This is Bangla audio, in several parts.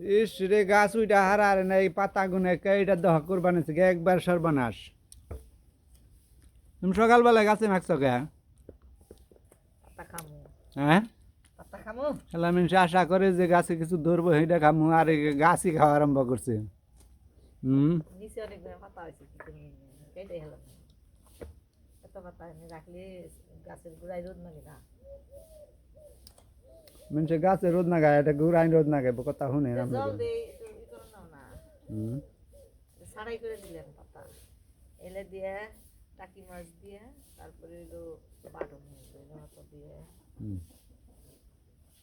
ইস রে গাছ উইটা হারার না এই পাতা গুনে এইটা দহ করবানি থেকে একবার সর্বনাশ। তুমি সকালবেলা গাছে নাকছো কে? হ্যাঁ? খামু? আশা করে যে গাছে কিছু ধরবো সেইটা খামু আর গাছই খাওয়া আরম্ভ করছে। হুম? কেটে রাখলে গাছের গোড়ায় রোদ না। মানুষে গাছে রোদ না গায় এটা ঘুরাই রোদ না গায় কথা শুনে করে করে দিলেন পাতা এলে দিয়ে টাকি মাছ দিয়ে তারপরে হলো বাটন দিয়ে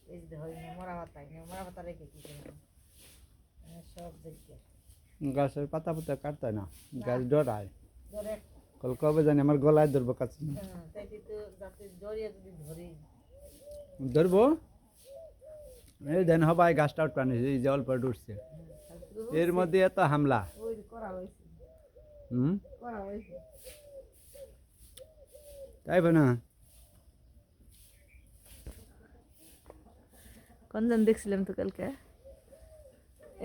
এই যে হয় মরা পাতা মরা পাতা রেখে কি সব দেখে গাছের পাতা পাতা কাটতে না গাছ ডরায় কল কবে জানি আমার গলায় ধরবো কাছে ধরবো এই দেন হবাই গাছটা উঠবানি এই জল পর উঠছে। এর মধ্যে এত হামলা। হুম? তাই না? কনজন দেখছিলাম তো কালকে?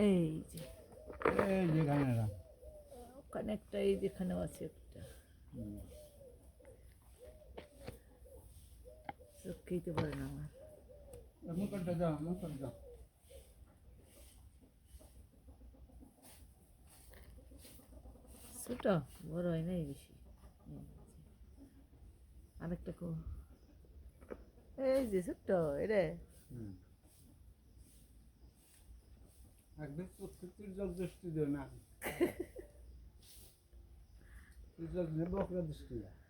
এই যে। ওখানে একটা এই যেখানেও আছে একটা। চোখেই তো পারে না আমার। মুখটা যাও মুখটা যাও ছোট বড় হয় নাই বেশি। আরেকটা কো। এই যে ছোট্ট এরে একদিন তুই জল দৃষ্টি দিও না। জল দিয়ে বকরা দৃষ্টি। লাউ গাছের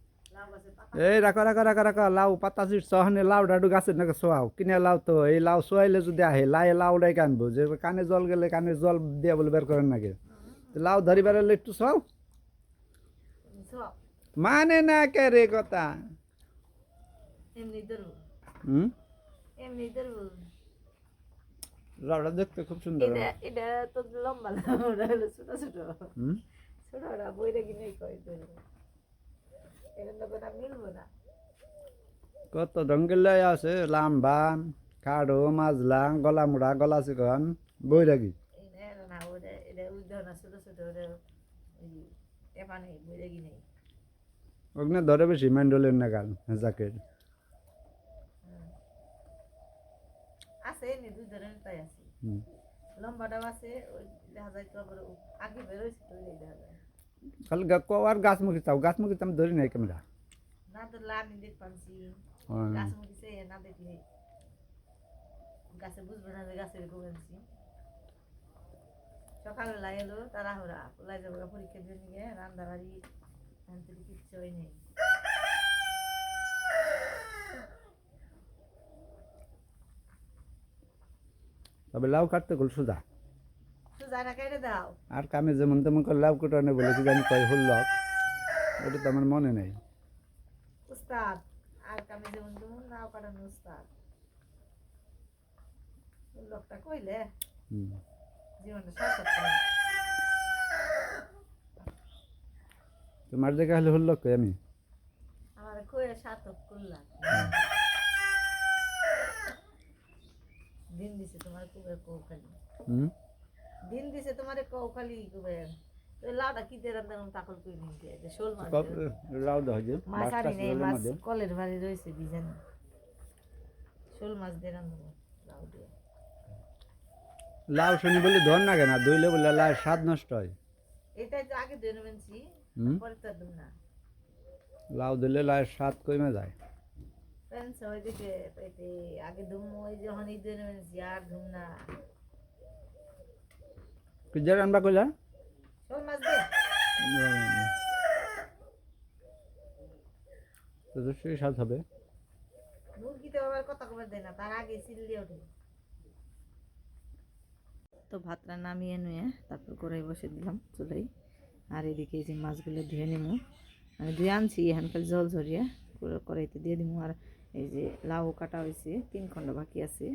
পাতা এই রাখো রাখো রাখো রাখো লাউ পাতা চিট সহনে লাউ ডাডু গাছের নাকি শোয়াও কিনে লাউ তো এই লাউ শোয়াইলে যদি আহে লাই লাউ ডাই কানবো যে কানে জল গেলে কানে জল দিয়ে বলে বের করেন নাকি? লাউ ধরি বেরোলে একটু শোয়াও মানে না কে রে কথা? হুম? লাউটা দেখতে খুব সুন্দর এটা এটা তো লম্বা লম্বা ছোট ছোট। ছোট বইটা কিনে কয় ধরবো এখান থেকে না মিলবো না কত রঙের লাই আছে লাম্বা খাড়ো মাজলা গলা মুড়া গলা চিকন বৈরাগী না না ওখানে ধরে বেশি মেন্ডলের নাগাল জ্যাকেট। আছে এমনি দুই ধরনের তাই আছে। লম্বাটাও আছে ওই দেখা যায় তো আগে ওই দেখা যায়। খালি আর গাছ মুখি চাও গাছ মুখি আমি ধরি নাই ক্যামেরা না ধরলে আমি দেখ পাচ্ছি। গাছ মুখিছে না দেখলে গাছে বুঝবে না যে গাছের গোবেনছি তারা পোলাই যাব পরীক্ষা দিয়ে নিয়ে রান্না বাড়ি আনতে কিচ্ছু নেই। তবে লাউ কাটতে গেল সোজা। আর কামে যেমন তেমন করে লাউ কুটানে বলে কি জানি কয় হল লাভ ওটা তো আমার মনে নেই। উস্তাদ আর কামে যেমন তেমন নাও কাটানো উস্তাদ। লোকটা কইলে জীবনটা সার্থক তোমার দেখা হলে হল কই আমি? আমার কয়ে সার্থক করলাম। দিন দিছে তোমার কুবের কৌখালি হুম? দিন দিছে তোমার কৌখালি কুবের তো লাউটা কি দিয়ে রান্না তাকল করে নিতে যে শোল মাছ। কব- দিয়ে। লাউ দাও যে মাছ টাছ নেই মাছ কলের বাড়ি রয়েছে বিজান শোল মাছ দিয়ে রান্না লাউ দিয়ে। লাউ শুনি বলে ধর না কেন? ধুইলে বলে লাউ স্বাদ নষ্ট হয়। এটা যে আগে দিয়ে নেবেনছি পরে তো আর দেব না। লাউ দিলে লাউ স্বাদ কমে যায়। ফ্রেন্ডস ওইদিকে পেতে আগে ধুম ওই যখন দিয়ে আর ধুম না। কি যে রান্না কইলা শোল মাছ দিয়ে তো তো সেই স্বাদ হবে মুরগিতে আবার কথা কবার দেয় না তার আগে চিল্লি ওঠে তো ভাতটা নামিয়ে নুয়ে তারপর কড়াই বসে দিলাম চুলাই। আর এদিকে এই যে মাছগুলো ধুয়ে নিমু। আমি ধুয়ে আনছি এখানকার জল ঝরিয়ে কড়াইতে দিয়ে দিমু। আর এই যে লাউ কাটা হয়েছে তিন খণ্ড বাকি আছে।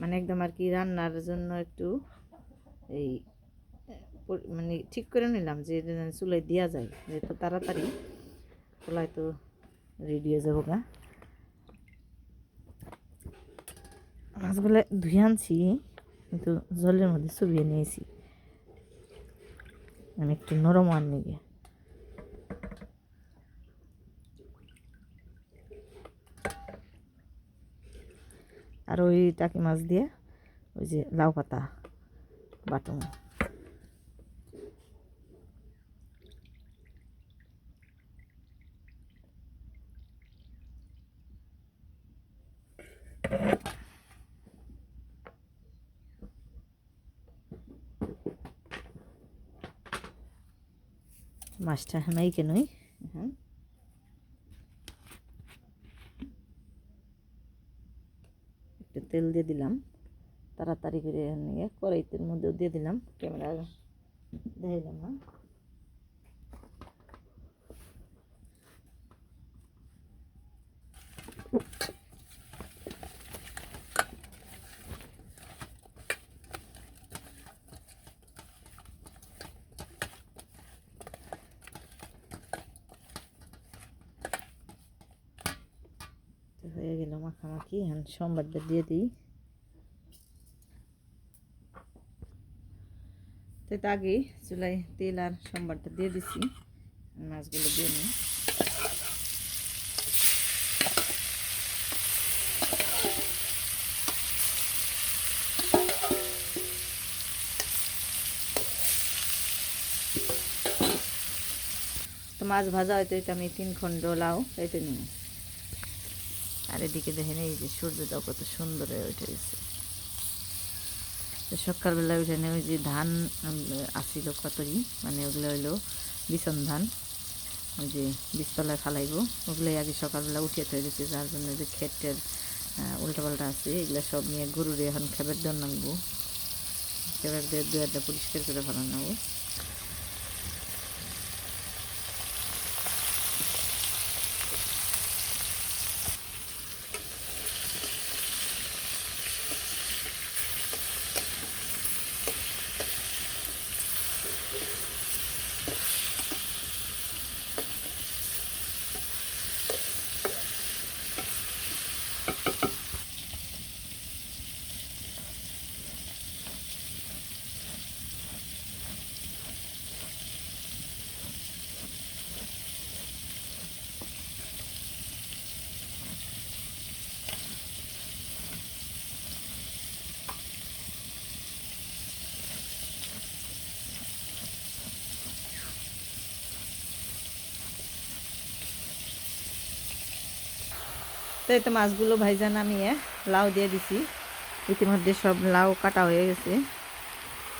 মানে একদম আর কি রান্নার জন্য একটু এই মানে ঠিক করে নিলাম যে চুলাই দেওয়া যায় যেহেতু তাড়াতাড়ি চুলাই তো রেডি হয়ে যাব গা। মাছগুলো ধুয়ে আনছি, কিন্তু জলের মধ্যে চুবিয়ে নিয়েছি। মানে একটু নরম আর নিগে। আর ওই টাকি মাছ দিয়ে ওই যে লাউ পাতা, বাটন। মাছটা নাই। কেনই হ্যাঁ একটু তেল দিয়ে দিলাম। তাড়াতাড়ি করে নিয়ে কড়াইতের মধ্যেও দিয়ে দিলাম। ক্যামেরা দেখাইলাম না তো হয়ে গেল মাখামাখি এখন সোমবারটা দিয়ে দিই। তো আগে চুলাই তেল আর সোমবারটা দিয়ে দিছি। মাছগুলো দিয়ে নিই। মাছ ভাজা হয়তো এটা আমি তিন খণ্ড লাউ এটা নিই। আর এদিকে দেখেন এই যে সূর্যটাও কত সুন্দর হয়ে উঠে গেছে। সকালবেলা উঠে ওই যে ধান আসিল কতরি মানে ওগুলো হইল বিছন ধান, ওই যে বীজতলায় ফালাইব, ওগুলোই আগে সকালবেলা উঠিয়ে হয়ে গেছে যার জন্য যে ক্ষেতের উল্টাপাল্টা আছে, এগুলো সব নিয়ে গরুরে এখন খেবের দেওয়ার নাকবো খেবের দিয়ে দু একটা পরিষ্কার করে ফেলানো নেব। তো এই তো মাছগুলো ভাইজা নামিয়ে লাউ দিয়ে দিছি। ইতিমধ্যে সব লাউ কাটা হয়ে গেছে।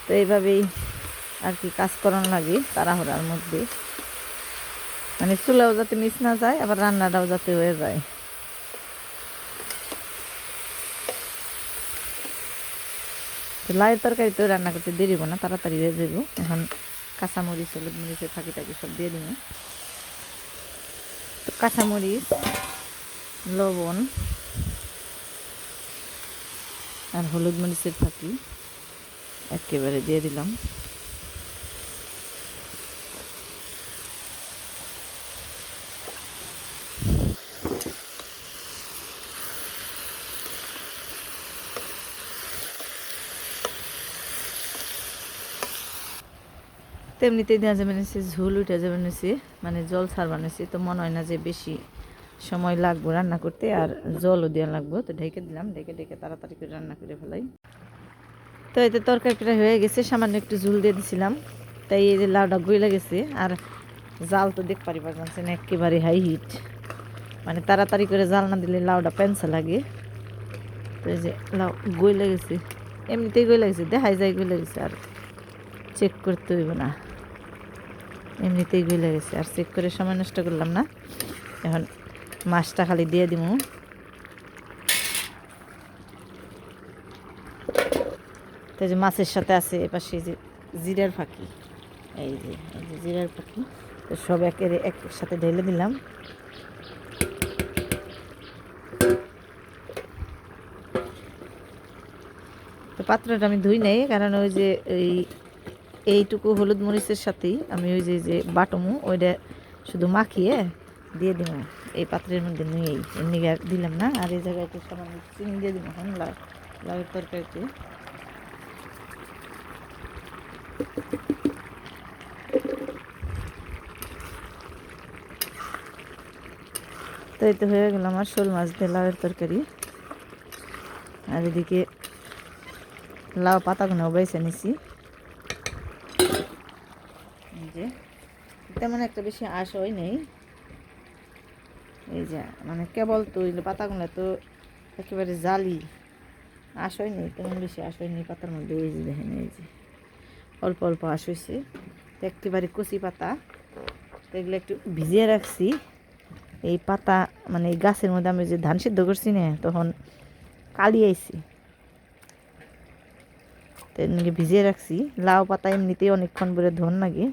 তো এইভাবেই আর কি কাজ করানো লাগে তাড়াহুড়ার মধ্যে। মানে চুলাও যাতে মিস না যায়, আবার রান্নাটাও যাতে হয়ে যায়। তো লাউয়ের তরকারি তো রান্না করতে দেরিব না, তাড়াতাড়ি হয়ে যাব এখন কাঁচামরিচ, হলুদ মরিচের থাকি টাকি সব দিয়ে দিব। তো কাঁচামরিচ লবণ আর হলুদ মরিচের ফাঁকি একেবারে দিয়ে দিলাম। তেমনিতেই দেওয়া যাবে নিছি ঝোল, উঠে যাবে নিছি মানে জল ছাড়বা নিছি তো মনে হয় না যে বেশি সময় লাগবো রান্না করতে আর জলও দেওয়া লাগবো। তো ঢেকে দিলাম, ঢেকে ঢেকে তাড়াতাড়ি করে রান্না করে ফেলাই। তো এতে তরকারিটা হয়ে গেছে, সামান্য একটু ঝুল দিয়ে দিছিলাম। তাই এই যে লাউটা গইলে গেছে আর জাল তো দেখ পারি পারছেন একেবারে হাই হিট মানে তাড়াতাড়ি করে জাল না দিলে লাউটা প্যান্সা লাগে। তো এই যে লাউ গইলে গেছে, এমনিতেই গইলে গেছে, দেখাই যায় গইলে গেছে আর চেক করতে হইব না। এমনিতেই গইলে গেছে, আর চেক করে সময় নষ্ট করলাম না। এখন মাছটা খালি দিয়ে দিব যে মাছের সাথে আছে এপাশে যে জিরার ফাঁকি। এই যে এই যে জিরার ফাঁকি। তো সব একের এক সাথে ঢেলে দিলাম। তো পাত্রটা আমি ধুই নাই, কারণ ওই যে এই, এইটুকু হলুদ মরিচের সাথেই আমি ওই যে যে বাটমু, ওইটা শুধু মাখিয়ে দিয়ে দিব এই পাত্রের মধ্যে নিয়েই এমনি দিলাম না, আর এই জায়গায় একটু সামান্য চিনি দিয়ে দিব এখন লাউয়ের তরকারিতে। তো এই তো হয়ে গেল আমার শোল মাছ দিয়ে লাউয়ের তরকারি। আর এদিকে লাউ পাতাগুলো বেছে নিছি। যে, তেমন একটা বেশি আশ হয় নেই। এই যে মানে কেবল তো পাতাগুলো তো একেবারে জালি। হয় নেই তেমন বেশি আশ হয়নি পাতার মধ্যে, এই যে দেখেন, এই যে। অল্প অল্প হয়েছে তো একেবারে কচি পাতা। তো এগুলো একটু ভিজিয়ে রাখছি। এই পাতা মানে এই গাছের মধ্যে আমি যে ধান সিদ্ধ করছি না, তখন কালি আইছি। তো এমনি ভিজিয়ে রাখছি। লাউ পাতা এমনিতেই অনেকক্ষণ ধরে ধন লাগে।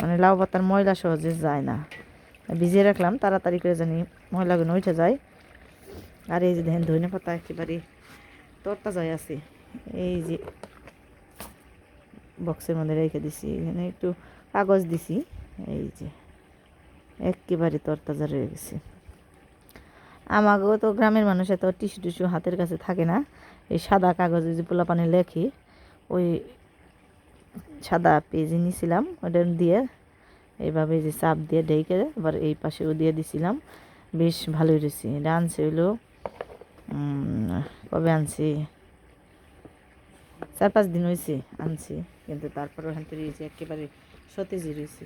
মানে লাউ পাতার ময়লা সহজে যায় না। ভিজিয়ে রাখলাম, তাড়াতাড়ি করে জানি ময়লাগুলো উঠে যায়। আর এই যে দেখেন ধনে পাতা একেবারে তরতা যায় আছে। এই যে বক্সের মধ্যে রেখে দিছি, এখানে একটু কাগজ দিছি, এই যে একেবারে তরতাজা রয়ে গেছে। আমাকেও তো গ্রামের মানুষ এত টিস্যু টিস্যু হাতের কাছে থাকে না। এই সাদা কাগজে যে পোলা পানি লেখি, ওই সাদা পেজে নিয়েছিলাম ওটা দিয়ে এইভাবে যে চাপ দিয়ে ঢেকে আবার এই পাশেও দিয়ে দিছিলাম। বেশ ভালোই রয়েছে এটা আনছে হইল কবে আনছি? চার পাঁচ দিন হয়েছে আনছি, কিন্তু তারপর ওখান থেকে রয়েছে একেবারে সতেজই রয়েছে।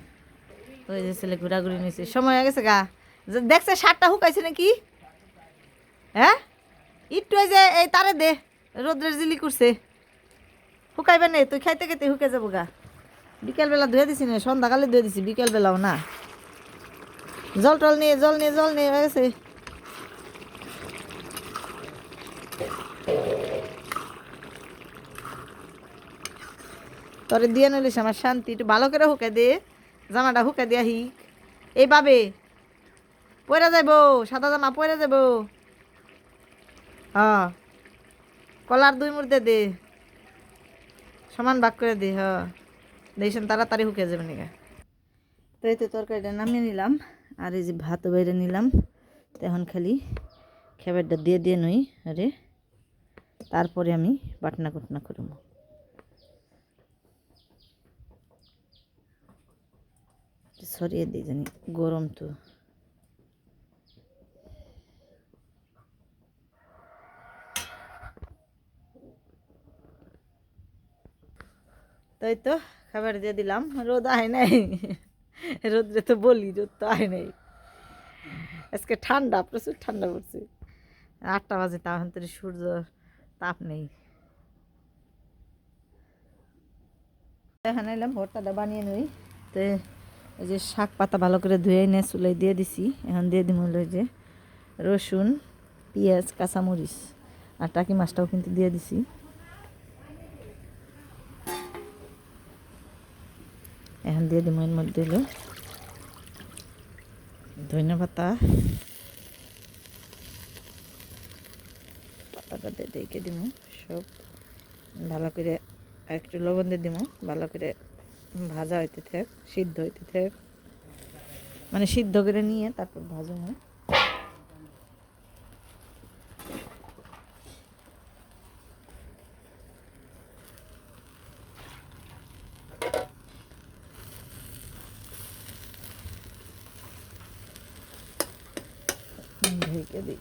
ওই যে ছেলে ঘোরাঘুরি নিয়েছে সময় হয়ে গেছে গা। দেখছে শার্টটা হুকাইছে নাকি? হ্যাঁ? একটু যে এই তারে দে, রোদ্রের জিলি করছে। হুকাইবে না, তুই খাইতে খাইতে হুকে যাব গা। বিকেলবেলা ধুয়ে দিছি না, সন্ধ্যাকালে ধুয়ে দিছি, বিকেলবেলাও না। জল টল নিয়ে, জল নিয়ে জল নিয়ে হয়ে গেছে। তোরে দিয়ে নইলিস আমার শান্তি, একটু ভালো করে হুকে দে, জামাটা হুকে দিয়ে আহি এইভাবে পরে যাব সাদা জামা পরে যাব হ্যাঁ কলার দুই মুড়তে দে সমান ভাগ করে দে হ দেখছেন তাড়াতাড়ি হুকে যাবে নাকি? তো এই তরকারিটা নামিয়ে নিলাম, আর এই যে ভাত বাইরে নিলাম, তো এখন খালি খেবারটা দিয়ে দিয়ে নই, আরে তারপরে আমি বাটনা কুটনা করব। সরিয়ে দিই জানি, গরম তো। তাই তো খাবার দিয়ে দিলাম। রোদ আয় নাই। রোদ্রে তো বলি, রোদ তো আয় নাই। আজকে ঠান্ডা, প্রচুর ঠান্ডা পড়ছে। আটটা বাজে, তা এখন তো সূর্য তাপ নেই। এখানে এলাম, ভর্তাটা বানিয়ে নই। তো এই যে শাক পাতা ভালো করে ধুয়ে এনে চুলাই দিয়ে দিছি। এখন দিয়ে হলো এই যে রসুন, পেঁয়াজ, কাঁচামরিচ। আর টাকি মাছটাও কিন্তু দিয়ে দিছি। দিয়ে দিব এর মধ্যে হলো ধনে পাতা পাতাটা দেখে দিব সব। ভালো করে একটু লবণ দিয়ে দিব ভালো করে ভাজা হইতে থাক, সিদ্ধ হইতে থাক। মানে সিদ্ধ করে নিয়ে তারপর ভাজা ঢেকে দিই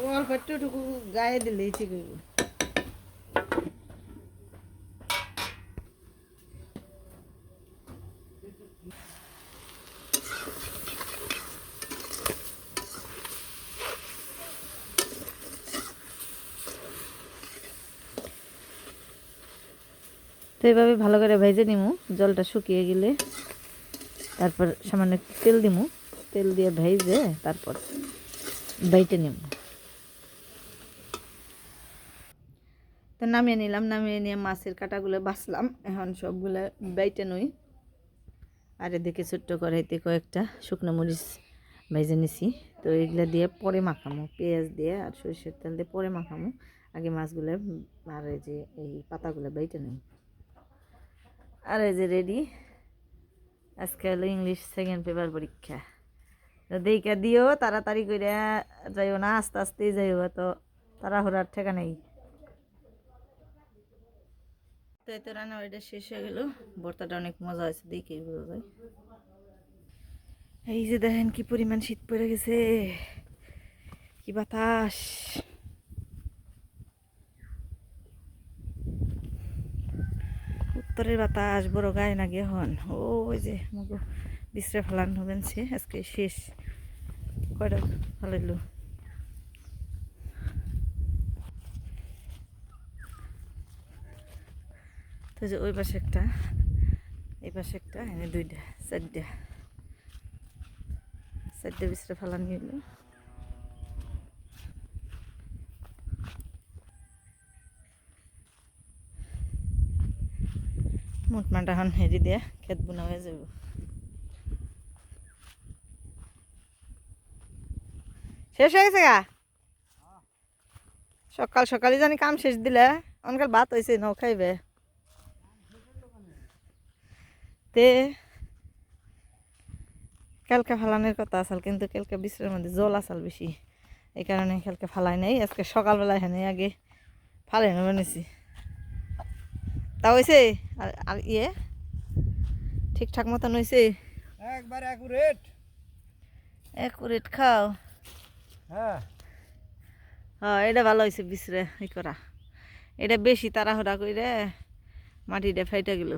ও অল্প একটুটুকু গায়ে দিলেই ঠিক হইব তো এইভাবে ভালো করে ভেজে নিমু, জলটা শুকিয়ে গেলে। তারপর সামান্য তেল দিমু। তেল দিয়ে ভেজে তারপর বেটে নিব। তো নামিয়ে নিলাম, নামিয়ে নিয়ে মাছের কাটাগুলো বাছলাম। এখন সবগুলো বেটে নই। আর এদিকে ছোট্ট কড়াইতে কয়েকটা শুকনো মরিচ ভেজে নিছি। তো এগুলো দিয়ে পরে মাখামো, পেঁয়াজ দিয়ে আর সরিষার তেল দিয়ে পরে মাখামো। আগে মাছগুলো, আর এই যে এই পাতাগুলো বাইটে নিই। আর এই যে রেডি আজকে হলো ইংলিশ সেকেন্ড পেপার পরীক্ষা। দেখা দিও, তাড়াতাড়ি করে যাইও না, আস্তে আস্তেই যাইও তো তাড়াহুড়ার ঠেকা নেই। তো এই তো রান্না বাড়িটা শেষ হয়ে গেল। বর্তাটা অনেক মজা হয়েছে দেখি বোঝা এই যে দেখেন কি পরিমাণ শীত পড়ে গেছে, কি বাতাস। উত্তরের বাতাস, বড় গায়ে না গিয়ে হন। ওই যে মগো বিশ্রে ফেলান হবেন সে, আজকে শেষ। কয়টা ফেলাইলো? তো যে ওই পাশে একটা, এই পাশে একটা, এনে দুইটা, চারটা। চারটে বিশ্রে ফেলান গেল। মোটমাটা এখন হেরি দিয়ে, খেত বোনা হয়ে যাব। শেষ হয়ে গেছে গা? সকাল সকালে জানি কাম শেষ দিলে, অনকাল ভাত হয়েছে নাও খাইবে। তে, কালকে ফালানোর কথা আসাল কিন্তু কালকে বিশ্রের মধ্যে জল আসাল বেশি। এই কারণে কালকে ফালাই নাই, আজকে সকালবেলায় হেনে আগে ফালাই নেবে নিছি। তা হয়েছে আর ইয়ে? ঠিকঠাক মতন হয়েছে একবার অ্যাকুরেট একুরেট খাও। হ্যাঁ। হ্যাঁ এটা ভালো হয়েছে বিশ্রে ই করা। এটা বেশি তাড়াহুড়া করে মাটিটা ফাইটা গেল।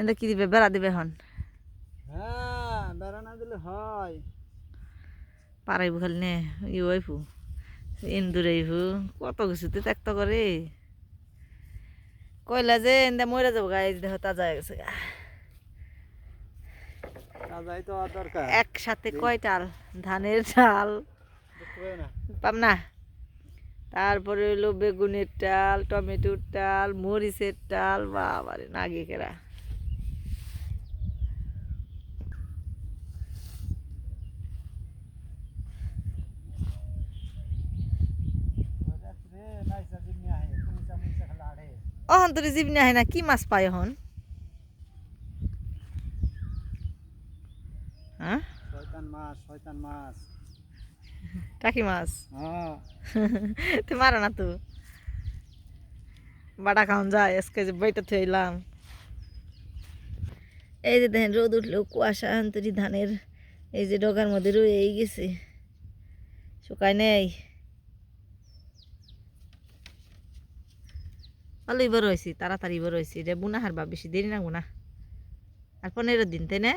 এটা কি দিবে? বেড়া দিবে হন হ্যাঁ বেড়া না দিলে হয়। পারাইবু খালি নে ই ওইফু ইন্দুরাইফু কত কিছুতে ত্যাক্ত করে। কইলা যে এন্দা মরে যাব গায়ে দেহ তাজা হয়ে গেছে একসাথে কয় ধানের না পাম না? তারপরে হইল বেগুনের ডাল টমেটোর ডাল মরিচের ডাল বাবারে নাগে কেরা অহন তোর জীবনে আহে না কি মাছ পায় এখন হ্যাঁ? মাছ শয়তান মাছ। টাকি মাছ? হ্যাঁ। তুই মারো না তো। বাটা খাওয়ান যায় আজকে যে বইটা থইলাম এই যে দেখেন রোদ উঠল কুয়াশা ধানের এই যে ডগার মধ্যে রয়ে গেছে। শুকায় নেই। ভালোই বড় হয়েছি তাড়াতাড়ি বড় হয়েছি এটা বুনা হারবা বেশি দেরি না। বুনা আর পনেরো দিন তাই না?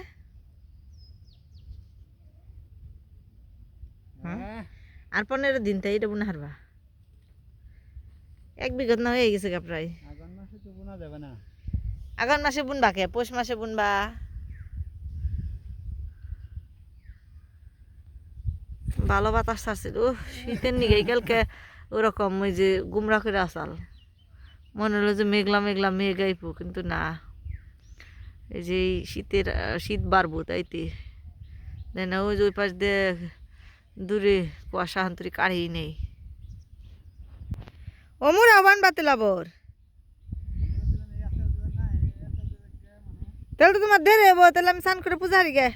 হ্যাঁ? আর পনেরো দিন তাই এটা বুনা হারবা। এক বিঘত না হয়ে গেছে গা প্রায়। আগান মাসে বুনবা কে? পৌষ মাসে বুনবা। ভালো বাতাস ছাড়ছিল উহ, শীতের নিগে কালকে ওরকম ওই যে গুমরা করে আসাল। মনে হলো যে মেঘলা মেঘলা মেঘ আইপু কিন্তু না। এই যে শীতের শীত বাড়বো তাইতে। দেন ওই যে ওই পাশ দিয়ে দূরে কুয়াশা হান্তরি কাড়ি নেই। ও মোর আহ্বান বাতিলাবর তাহলে তো তোমার দেরি হব, তাহলে আমি স্নান করে পূজা হারি গে।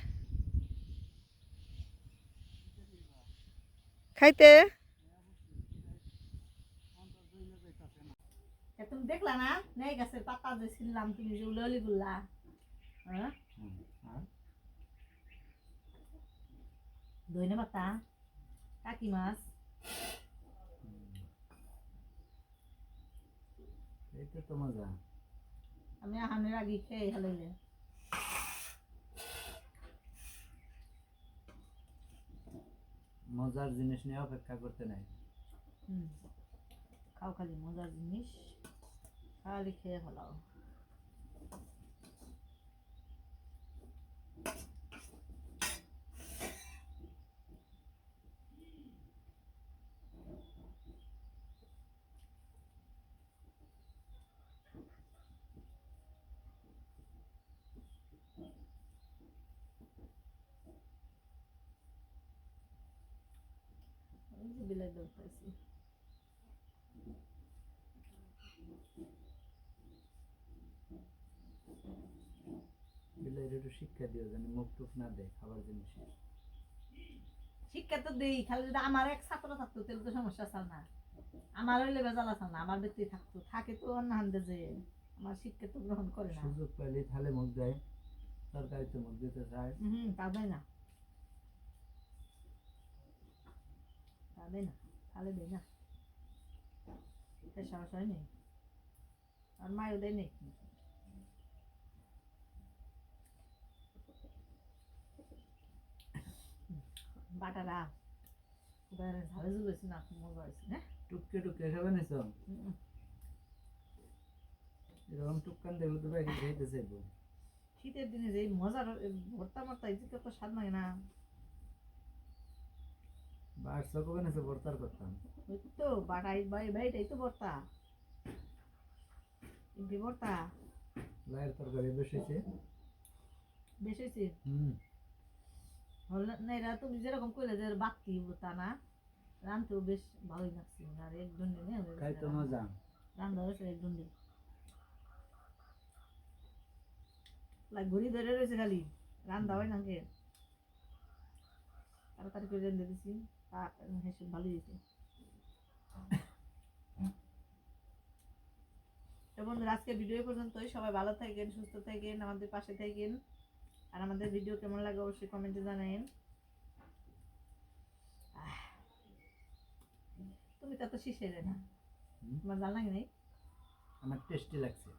খাইতে তুমি দেখলা না? নেই গাছের পাতা যে ছিললাম তুমি যে উলি গুল্লা হ্যাঁ? ধইনে পাতা? কাকি মাছ? এইটা তো মজা। আমি আহানের আগে খেয়ে হালাইলে মজার জিনিস নিয়ে অপেক্ষা করতে নাই। খাও খালি মজার জিনিস। খালি খেয়ে ফেলাও এই যে বিলাই দৌড়াইছি বিলের একটু শিক্ষা দিও যেন মুখ টুক না দেয় খাবার জিনিসে শিক্ষা তো দেই খালি যদি আমার এক ছাত্র থাকতো তাহলে তো সমস্যা আছে না। আমার হইলে বেজাল আছে না আমার ব্যক্তি থাকতো থাকে তো অন্য হান্দে যে আমার শিক্ষা তো গ্রহণ করে না। সুযোগ পাইলে থালে মুখ দেয় তরকারিতে মুখ দিতে চায়। হুম তা দেয় না। তা দেয় না তাহলে দেয় না। সাহস হয় নেই। আর মায়ও দেয় নেই। বাটারা ঝালে ঝুলেছি না মজা হয়েছে হ্যাঁ? টুককে টুককে খাবে নিছ এরকম টুককান দেখলে তো খাইতে চাইব। শীতের দিনে যে এই মজার ভর্তা মর্তা কত স্বাদ লাগে না। বার সকবে নিছে ভর্তার করতাম তো বাটাই বাই বাইটাই তো ভর্তা। ভর্তা। লাইয়ের তরকারি বসেছে বেশ হয়েছে? হুম। তুমি যেরকম কইলে যে বাতি তা না রানতেও বেশ ভালোই লাগছে আর এক খাইতে মজা। রান্না হয়েছে এক লাগ ঘুরি ধরে রয়েছে খালি রান্না হয় না কে তাড়াতাড়ি করে রেঁধে দিছি তা হেসে ভালোই হয়েছে। তো বন্ধুরা আজকে ভিডিও পর্যন্তই। সবাই ভালো থাকেন সুস্থ থাকেন আমাদের পাশে থাকেন। আর আমাদের ভিডিও কেমন লাগে অবশ্যই কমেন্টে জানাবেন আহ, তুমি তো এত শিখে না। তোমার জানা নেই? আমার টেস্টি লাগছে।